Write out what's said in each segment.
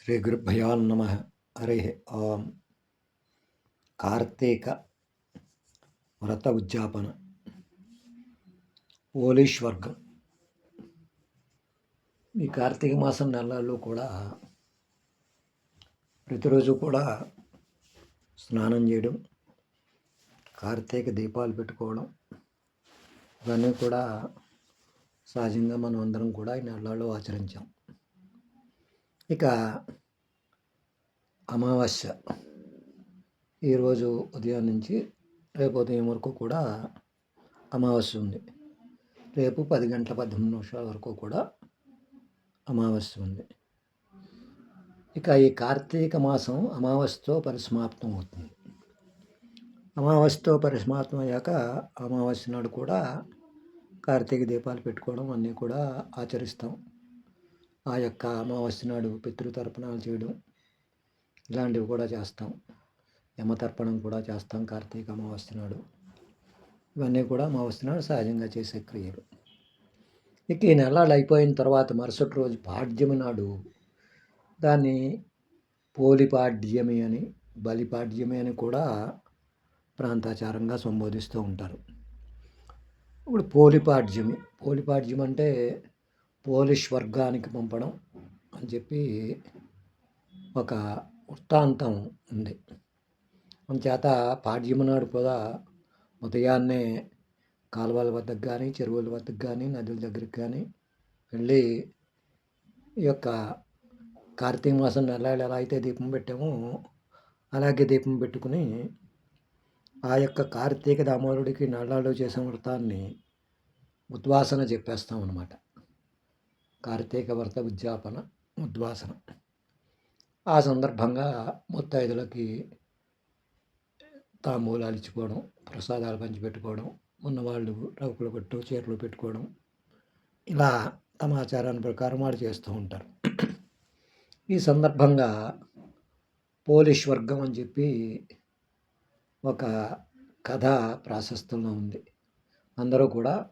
శ్రీ గురుభ్యో నమ హరి ఓం కార్తీక వ్రత ఉద్యాపన ఓలీశ్వర్గం ఈ కార్తీక మాసం నెలల్లో కూడా ప్రతిరోజు కూడా స్నానం చేయడం కార్తీక దీపాలు పెట్టుకోవడం ఇవన్నీ కూడా సహజంగా మనం అందరం కూడా ఈ నెలల్లో ఆచరించాం. ఇక అమావాస్య. ఈరోజు ఉదయం నుంచి రేపు ఉదయం వరకు కూడా అమావాస్య ఉంది. రేపు పది గంటల పద్దెనిమిది నిమిషాల వరకు కూడా అమావాస్య ఉంది. ఇక ఈ కార్తీక మాసం అమావాస్యతో పరిసమాప్తం అవుతుంది. అమావాస్యతో పరిసమాప్తం అయ్యాక అమావాస్య నాడు కూడా కార్తీక దీపాలు పెట్టుకోవడం అన్నీ కూడా ఆచరిస్తాం. ఆ యొక్క అమావాస్య నాడు పితృతర్పణాలు చేయడం ఇలాంటివి కూడా చేస్తాం. యమతర్పణం కూడా చేస్తాం కార్తీక అమావాస్య నాడు. ఇవన్నీ కూడా అమావాస్య నాడు సహజంగా చేసే క్రియలు. ఇక ఈ నెలలు అయిపోయిన తర్వాత మరుసటి రోజు పాడ్యమి నాడు దాన్ని పోలిపాడ్యమి అని బలిపాడ్యమి అని కూడా ప్రాంతాచారంగా సంబోధిస్తూ ఉంటారు. ఇప్పుడు పోలిపాడ్యమి పోలిపాడ్యం అంటే పోలిష్ వర్గానికి పంపడం అని చెప్పి ఒక వృత్తాంతం ఉంది. అందుచేత పాడ్యము నాడు కూడా ఉదయాన్నే కాలువల వద్దకు కానీ చెరువుల వద్దకు కానీ నదుల దగ్గరికి కానీ వెళ్ళి ఈ యొక్క కార్తీక మాసం నెలలు ఎలా అయితే దీపం పెట్టామో అలాగే దీపం పెట్టుకుని ఆ యొక్క కార్తీక దామోదరుడికి నల్లాడు చేసిన వృతాన్ని ఉద్వాసన చెప్పేస్తాం అనమాట కార్తీక వ్రత ఉద్యాపన ఉద్వాసన ఆ సందర్భంగా ముత్తైదులకి తాంబూలాలు ఇచ్చుకోవడం ప్రసాదాలు పంచిపెట్టుకోవడం ఉన్నవాళ్ళు రౌకులు కొట్టు చీరలు పెట్టుకోవడం ఇలా తమ ఆచారాన్ని ప్రకారం వాడు చేస్తూ ఉంటారు. ఈ సందర్భంగా పోలిష్ వర్గం అని చెప్పి ఒక కథ ప్రాశస్తంలో ఉంది. అందరూ కూడా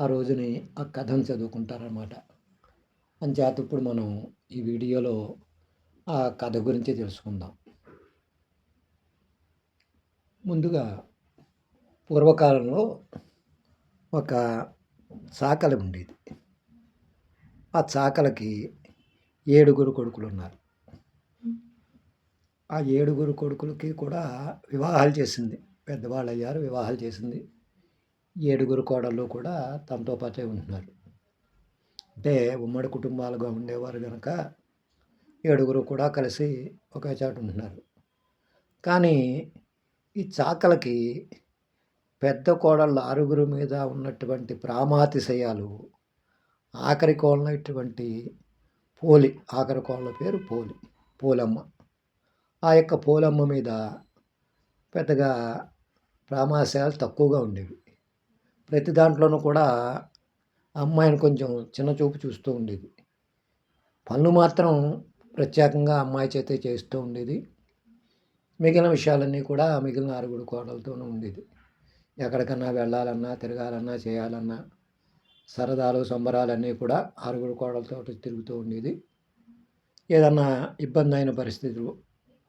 ఆ రోజుని ఆ కథను చదువుకుంటారన్నమాట. అంచేత ఇప్పుడు మనం ఈ వీడియోలో ఆ కథ గురించి తెలుసుకుందాం. ముందుగా పూర్వకాలంలో ఒక చాకలి ఉండేది. ఆ చాకలకి ఏడుగురు కొడుకులు ఉన్నారు. ఆ ఏడుగురు కొడుకులకి కూడా వివాహాలు చేసింది. పెద్దవాళ్ళు అయ్యారు వివాహాలు చేసింది. ఏడుగురు కోడళ్ళు కూడా తమతో పాటే ఉంటున్నారు. అంటే ఉమ్మడి కుటుంబాలుగా ఉండేవారు కనుక ఏడుగురు కూడా కలిసి ఒకే చోట ఉంటున్నారు. కానీ ఈ చాకలకి పెద్ద కోడళ్ళ ఆరుగురు మీద ఉన్నటువంటి ప్రామాతిశయాలు ఆఖరి కోళ్ళ ఇటువంటి పోలి ఆఖరి కోళ్ళ పేరు పోలి పోలమ్మ. ఆ యొక్క పోలమ్మ మీద పెద్దగా ప్రామాశయాలు తక్కువగా ఉండేవి. ప్రతి దాంట్లోనూ కూడా అమ్మాయిని కొంచెం చిన్న చూపు చూస్తూ ఉండేది. పనులు మాత్రం ప్రత్యేకంగా అమ్మాయి చేతే చేస్తూ ఉండేది. మిగిలిన విషయాలన్నీ కూడా మిగిలిన ఆరుగుడు కోడలతోనూ ఉండేది. ఎక్కడికన్నా వెళ్ళాలన్నా తిరగాలన్నా చేయాలన్నా సరదాలు సంబరాలన్నీ కూడా ఆరుగుడు కోడలతో తిరుగుతూ ఉండేది. ఏదన్నా ఇబ్బంది అయిన పరిస్థితులు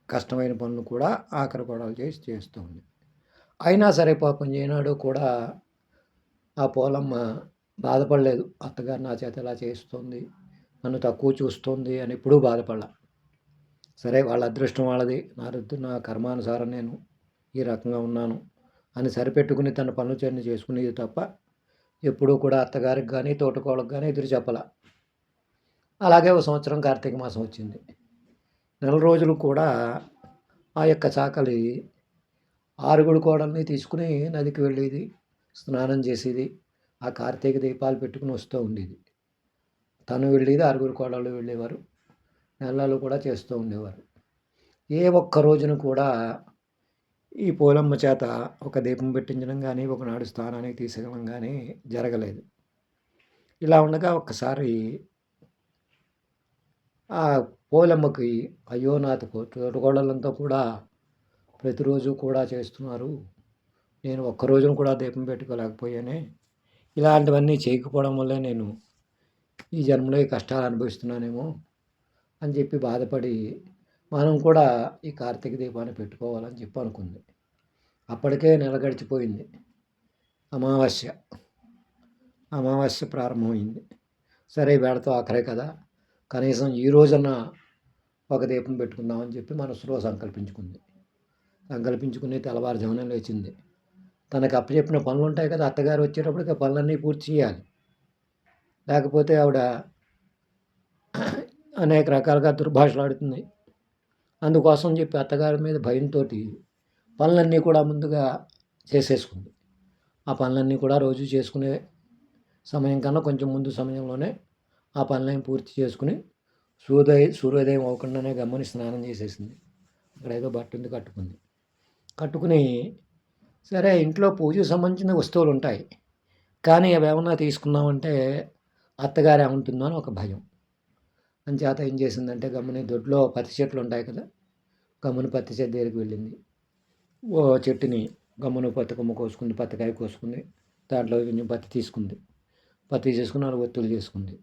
కష్టమైన పనులు కూడా ఆఖరి కోడలు చేసి చేస్తూ ఉంది అయినా సరే పాపం ఏనాడు కూడా ఆ పోలమ్మ బాధపడలేదు. అత్తగారు నా చేత ఇలా చేస్తుంది. నన్ను తక్కువ చూస్తుంది అని ఎప్పుడూ బాధపడలా. సరే వాళ్ళ అదృష్టం వాళ్ళది. నా రుద్దు నా కర్మానుసారం నేను ఈ రకంగా ఉన్నాను అని సరిపెట్టుకుని తన పనులు చేయని చేసుకునేది తప్ప ఎప్పుడూ కూడా అత్తగారికి కానీ తోటకోళ్ళకి కానీ ఎదురు చెప్పాల. అలాగే ఒక సంవత్సరం కార్తీక మాసం వచ్చింది. నెల రోజులు కూడా ఆ యొక్క చాకలి ఆరుగుడు కోడల్ని తీసుకుని నదికి వెళ్ళేది స్నానం చేసేది ఆ కార్తీక దీపాలు పెట్టుకుని వస్తూ ఉండేది. తను వెళ్ళేది ఆరుగురు కోడళ్ళు వెళ్ళేవారు. నెలలు కూడా చేస్తూ ఉండేవారు. ఏ ఒక్క రోజున కూడా ఈ పోలమ్మ చేత ఒక దీపం పెట్టించడం కానీ ఒకనాడు స్థానానికి తీసుకెళ్ళడం కానీ జరగలేదు. ఇలా ఉండగా ఒక్కసారి ఆ పోలమ్మకి అయ్యో నాతో తోటకోడళ్ళంతా కూడా ప్రతిరోజు కూడా చేస్తున్నారు. నేను ఒక్క రోజున కూడా దీపం పెట్టుకోలేకపోయానే. ఇలాంటివన్నీ చేయకపోవడం వల్లే నేను ఈ జన్మలో ఈ కష్టాలు అనుభవిస్తున్నానేమో అని చెప్పి బాధపడి మనం కూడా ఈ కార్తీక దీపాన్ని పెట్టుకోవాలని చెప్పి అనుకుంది. అప్పటికే నెల గడిచిపోయింది. అమావాస్య. అమావాస్య ప్రారంభమైంది. సరే వేడతో ఆఖరే కదా. కనీసం ఈ రోజున ఒక దీపం పెట్టుకుందామని చెప్పి మనసులో సంకల్పించుకుంది. సంకల్పించుకుని తెల్లవారుజామున లేచింది. తనకు అప్పచెప్పిన పనులు ఉంటాయి కదా అత్తగారు వచ్చేటప్పటికి పనులన్నీ పూర్తి చేయాలి. లేకపోతే ఆవిడ అనేక రకాలుగా దుర్భాషలాడుతుంది అందుకోసం చెప్పి అత్తగారి మీద భయంతో పనులన్నీ కూడా ముందుగా చేసేసుకుంది. ఆ పనులన్నీ కూడా రోజు చేసుకునే సమయం కన్నా కొంచెం ముందు సమయంలోనే ఆ పనులన్నీ పూర్తి చేసుకుని సూర్యోదయ సూర్యోదయం అవ్వకుండానే గమ్మని స్నానం చేసేసింది. అక్కడ ఏదో బట్ట ఉంది కట్టుకుంది. కట్టుకుని సరే ఇంట్లో పూజకు సంబంధించిన వస్తువులు ఉంటాయి కానీ అవి ఏమన్నా తీసుకున్నామంటే అత్తగారు ఏముంటుందో అని ఒక భయం. అంచేత ఏం చేసిందంటే గమ్ముని దొడ్లో పత్తి చెట్లు ఉంటాయి కదా గమ్ముని పత్తి చెట్టు దగ్గరికి వెళ్ళింది. ఓ చెట్టుని గమ్మును పత్తి కొమ్మ కోసుకుంది పత్తికాయ కోసుకుంది దాంట్లో కొంచెం పత్తి తీసుకుంది. పత్తి చేసుకుని వాళ్ళు ఒత్తులు చేసుకుంది.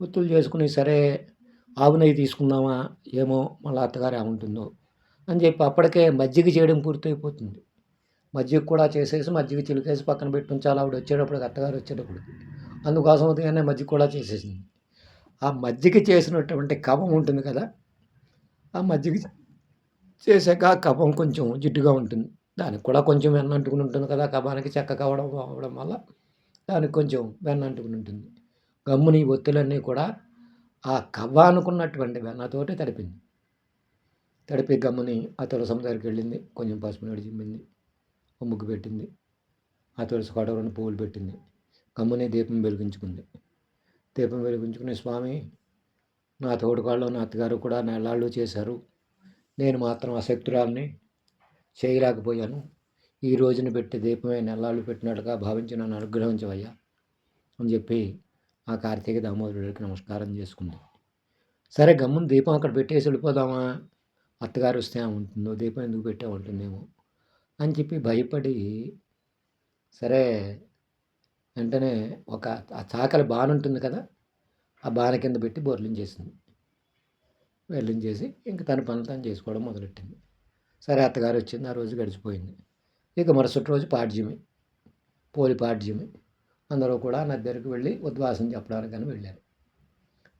ఒత్తులు చేసుకుని సరే ఆవు నెయ్యి తీసుకుందామా ఏమో మళ్ళీ అత్తగారు ఏముంటుందో అని చెప్పి అప్పటికే మజ్జిగ చేయడం పూర్తయిపోతుంది. మజ్జిగ కూడా చేసేసి మజ్జిగ చిలికేసి పక్కన పెట్టి ఉంచాలి. ఆవిడ వచ్చేటప్పుడు అత్తగారు వచ్చేటప్పుడు అందుకోసం ఉదయాన్నే మజ్జిగ కూడా చేసేసింది. ఆ మజ్జిగ చేసినటువంటి కవం ఉంటుంది కదా ఆ మజ్జిగ చేసాక ఆ కవం కొంచెం జిడ్డుగా ఉంటుంది. దానికి కూడా కొంచెం వెన్న అంటుకుని ఉంటుంది కదా కబానికి చెక్క కావడం అవ్వడం వల్ల దానికి కొంచెం వెన్న అంటుకుని ఉంటుంది. గమ్ముని ఒత్తులన్నీ కూడా ఆ కవ్వ అనుకున్నటువంటి వెన్నతోటి తడిపింది. తడిపి గమ్ముని ఆ తులసం దగ్గరికి వెళ్ళింది. కొంచెం పసుపు నడిచింది ఓ ముగ్గు పెట్టింది. ఆ తులసి కాడ రెండు పువ్వులు పెట్టింది. గమ్ముని దీపం వెలిగించుకుంది. దీపం వెలిగించుకుని స్వామి నా తోడుకాళ్ళు నా అత్తగారు కూడా నెలాళ్ళు చేశారు. నేను మాత్రం అశక్తురాల్ని చేయలేకపోయాను. ఈ రోజున పెట్టి దీపమే నెలాళ్ళు పెట్టినట్టుగా భావించి నన్ను అనుగ్రహించవయ్యా అని చెప్పి ఆ కార్తీక దామోదరుడికి నమస్కారం చేసుకుంది. సరే గమ్మున దీపం అక్కడ పెట్టేసి వెళ్ళిపోదామా? అత్తగారు వస్తే ఉంటుందో దీపం ఎందుకు పెట్టా ఉంటుందేమో అని చెప్పి భయపడి సరే వెంటనే ఒక ఆ చాకలి బాణ ఉంటుంది కదా ఆ బాణ కింద పెట్టి బొర్లించేసింది చేసి ఇంక తన పనులు తను చేసుకోవడం మొదలెట్టింది. సరే అత్తగారు వచ్చింది ఆ రోజు గడిచిపోయింది. ఇక మరుసటి రోజు పాడ్యమి పోలి పాడ్యమి. అందరూ కూడా నా దగ్గరికి వెళ్ళి ఉద్వాసం చెప్పడానికని వెళ్ళారు.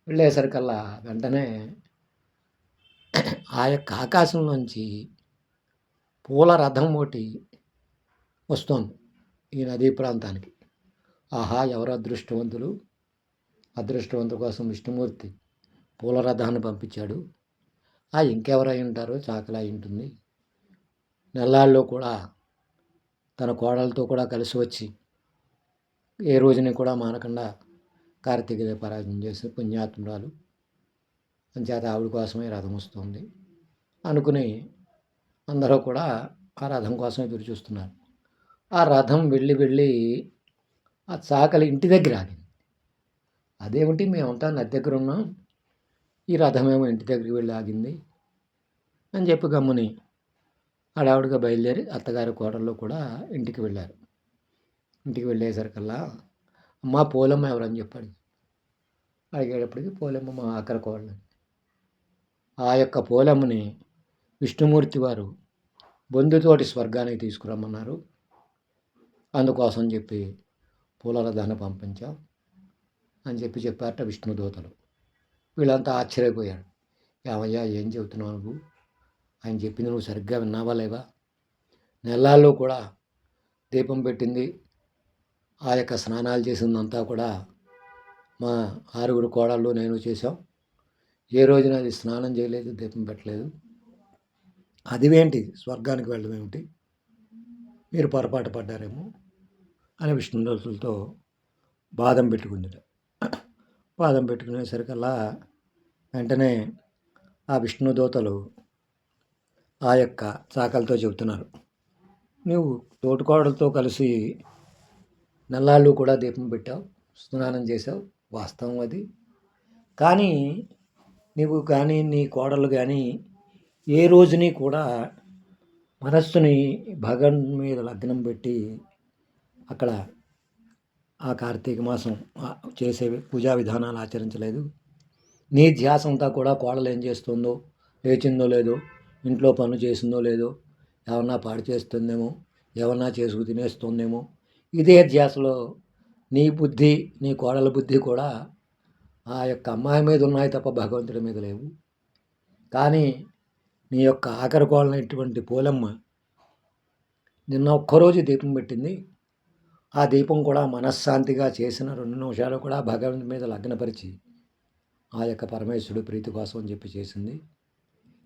వెళ్ళేసరికల్లా వెంటనే ఆ యొక్క ఆకాశంలోంచి పూల రథం ఒకటి వస్తోంది ఈ నదీ ప్రాంతానికి. ఆహా ఎవరు అదృష్టవంతులు? అదృష్టవంతుల కోసం విష్ణుమూర్తి పూల రథాన్ని పంపించాడు. ఆ ఇంకెవరై ఉంటారో చాకలా ఉంటుంది. నెల్లాళ్ళు కూడా తన కోడలతో కూడా కలిసి వచ్చి ఏ రోజుని కూడా మానకుండా కార్తీక పరాజయం చేసి పుణ్యాత్మురాలు. అంచేత ఆవిడ కోసమే రథం వస్తుంది. అనుకుని అందరూ కూడా ఆ రథం కోసం ఎదురు చూస్తున్నారు. ఆ రథం వెళ్ళి వెళ్ళి ఆ చాకలి ఇంటి దగ్గర ఆగింది. అదేమిటి? మేమంతా నది దగ్గర ఉన్నాం. ఈ రథమేమో ఇంటి దగ్గరికి వెళ్ళి ఆగింది అని చెప్పి గమ్ముని హడావుడిగా బయలుదేరి అత్తగారి కోటల్లో కూడా ఇంటికి వెళ్ళారు. ఇంటికి వెళ్ళేసరికల్లా అమ్మ పోలమ్మ ఎవరని చెప్పాడు. అడిగేటప్పటికి పోలమ్మ మా అక్కర కోడలు. ఆ యొక్క పోలమ్మని విష్ణుమూర్తి వారు బొందుతోటి స్వర్గానికి తీసుకురమ్మన్నారు. అందుకోసం చెప్పి పూలల రథాన్ని పంపించాం అని చెప్పి చెప్పారట విష్ణుదూతలు వీళ్ళంతా ఆశ్చర్యపోయాడు ఏమయ్యా ఏం చెబుతున్నావు నువ్వు? ఆయన చెప్పింది నువ్వు సరిగ్గా విన్నావా లేవా? నెలల్లో కూడా దీపం పెట్టింది. ఆ యొక్క స్నానాలు చేసిందంతా కూడా మా ఆరుగురు కోడళ్ళు నేను చేశాం. ఏ రోజున అది స్నానం చేయలేదు దీపం పెట్టలేదు. అదివేంటి? స్వర్గానికి వెళ్ళడం ఏమిటి మీరు పొరపాటు పడ్డారేమో అని విష్ణుదూతులతో బాదం పెట్టుకుందిట బాదం పెట్టుకునేసరికల్లా వెంటనే ఆ విష్ణుదూతలు ఆ యొక్క చాకలతో చెబుతున్నారు. నువ్వు తోటికోడలతో కలిసి నల్లాళ్ళు కూడా దీపం పెట్టావు స్నానం చేసావు వాస్తవం అది. కానీ నీవు కానీ నీ కోడలు కానీ ఏ రోజుని కూడా మనస్సుని భగవన్ మీద లగ్నం పెట్టి అక్కడ ఆ కార్తీక మాసం చేసే పూజా విధానాలు ఆచరించలేదు. నీ ధ్యాస అంతా కూడా కోడలు ఏం చేస్తుందో లేచిందో లేదో ఇంట్లో పనులు చేసిందో లేదో ఏమన్నా పాడు చేస్తుందేమో ఏమన్నా చేసుకు తినేస్తుందేమో ఇదే ధ్యాసలో నీ బుద్ధి నీ కోడల బుద్ధి కూడా ఆ యొక్క అమ్మాయి మీద ఉన్నాయి తప్ప భగవంతుడి మీద లేవు. కానీ నీ యొక్క ఆఖరి కోళ్ళనటువంటి పోలమ్మ నిన్న ఒక్కరోజు దీపం పెట్టింది. ఆ దీపం కూడా మనశ్శాంతిగా చేసిన రెండు నిమిషాలు కూడా భగవంతుడి మీద లగ్నపరిచి ఆ యొక్క పరమేశ్వరుడు ప్రీతి కోసం అని చెప్పి చేసింది.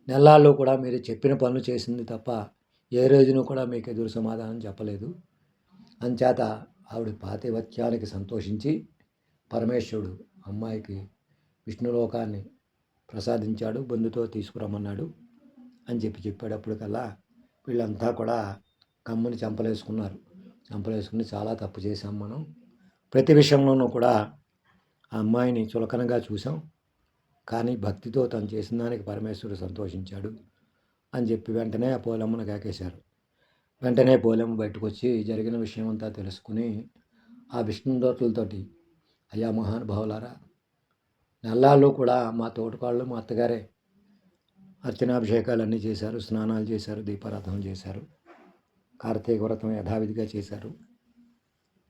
నెలల్లో కూడా మీరు చెప్పిన పనులు చేసింది తప్ప ఏ రోజును కూడా మీకు ఎదురు సమాధానం చెప్పలేదు. అంచేత ఆవిడ పాతివత్యానికి సంతోషించి పరమేశ్వరుడు అమ్మాయికి విష్ణులోకాన్ని ప్రసాదించాడు బంధుతో తీసుకురమ్మన్నాడు. అని చెప్పి చెప్పేటప్పటికల్లా వీళ్ళంతా కూడా కమ్ముని చంపలేసుకున్నారు. చంపలేసుకుని చాలా తప్పు చేశాం మనం. ప్రతి విషయంలోనూ కూడా ఆ అమ్మాయిని చులకనగా చూసాం కానీ భక్తితో తను చేసిన దానికి పరమేశ్వరుడు సంతోషించాడు అని చెప్పి వెంటనే ఆ పోలమ్మను కాకేశారు. వెంటనే పోలమ్మ బయటకు వచ్చి జరిగిన విషయం అంతా తెలుసుకుని ఆ విష్ణుదోతులతోటి అయ్యా మహానుభావులారా నెల్లాళ్ళు కూడా మా తోటకాళ్ళు మా అత్తగారే అర్చనాభిషేకాలు అన్నీ చేశారు స్నానాలు చేశారు దీపారాధన చేశారు కార్తీక వ్రతం యథావిధిగా చేశారు.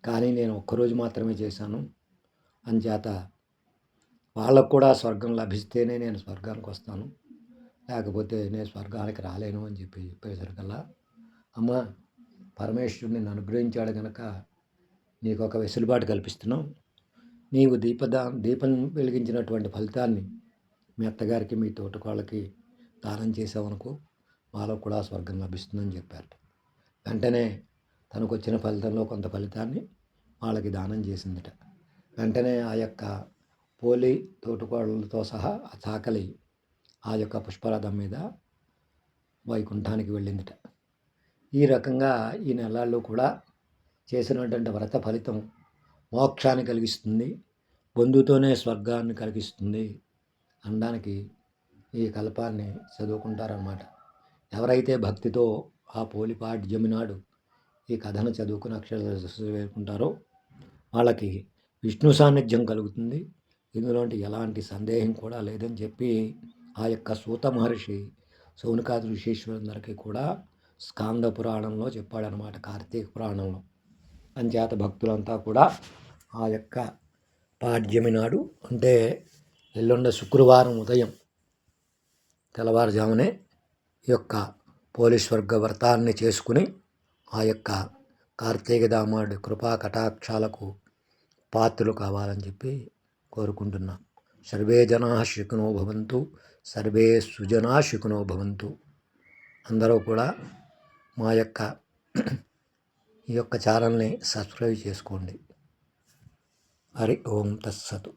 కానీ నేను ఒక్కరోజు మాత్రమే చేశాను. అంచేత వాళ్ళకు కూడా స్వర్గం లభిస్తేనే నేను స్వర్గానికి వస్తాను. లేకపోతే నేను స్వర్గానికి రాలేను అని చెప్పి చెప్పేసరికల్లా అమ్మ పరమేశ్వరుడు నిన్ను అనుగ్రహించాడు కనుక నీకు ఒక వెసులుబాటు కల్పిస్తున్నాం. నీవు దీపదా దీపం వెలిగించినటువంటి ఫలితాన్ని మీ అత్తగారికి మీ తోటకోళ్ళకి దానం చేసామనుకో వాళ్ళకు కూడా స్వర్గం లభిస్తుందని చెప్పారు. వెంటనే తనకు వచ్చిన ఫలితంలో కొంత ఫలితాన్ని వాళ్ళకి దానం చేసిందట. వెంటనే ఆ యొక్క పోలి తోటకోడలతో సహా ఆ చాకలి ఆ యొక్క పుష్పరథం మీద వైకుంఠానికి వెళ్ళిందిట. ఈ రకంగా ఈ నెలల్లో కూడా చేసినటువంటి వ్రత ఫలితం మోక్షాన్ని కలిగిస్తుంది. బంధుతోనే స్వర్గాన్ని కలిగిస్తుంది. అనడానికి ఈ కల్పాన్ని చదువుకుంటారన్నమాట. ఎవరైతే భక్తితో ఆ పోలిపాడ్యమి నాడు ఈ కథను చదువుకుని అక్షర వేసుకుంటారో వాళ్ళకి విష్ణు సాన్నిధ్యం కలుగుతుంది. ఇందులోంటి ఎలాంటి సందేహం కూడా లేదని చెప్పి ఆ యొక్క సూత మహర్షి సౌనకాది ఋషీశ్వరులందరికీ కూడా స్కాంద పురాణంలో చెప్పాడనమాట కార్తీక పురాణంలో. అంచేత భక్తులంతా కూడా ఆ యొక్క పాడ్యమి నాడు అంటే ఎల్లుండ శుక్రవారం ఉదయం తెల్లవారుజామునే ఈ యొక్క పోలీస్ వర్గ వ్రతాన్ని చేసుకుని ఆ యొక్క కార్తీకదామాడి కృపా కటాక్షాలకు పాత్రలు కావాలని చెప్పి కోరుకుంటున్నాం. సర్వే జనా శుకునో భవంతు సర్వే సుజనా శుకునో భవంతు. అందరూ కూడా మా యొక్క ఈ యొక్క ఛానల్ని సబ్స్క్రైబ్ చేసుకోండి. హరి ఓం తస్సతు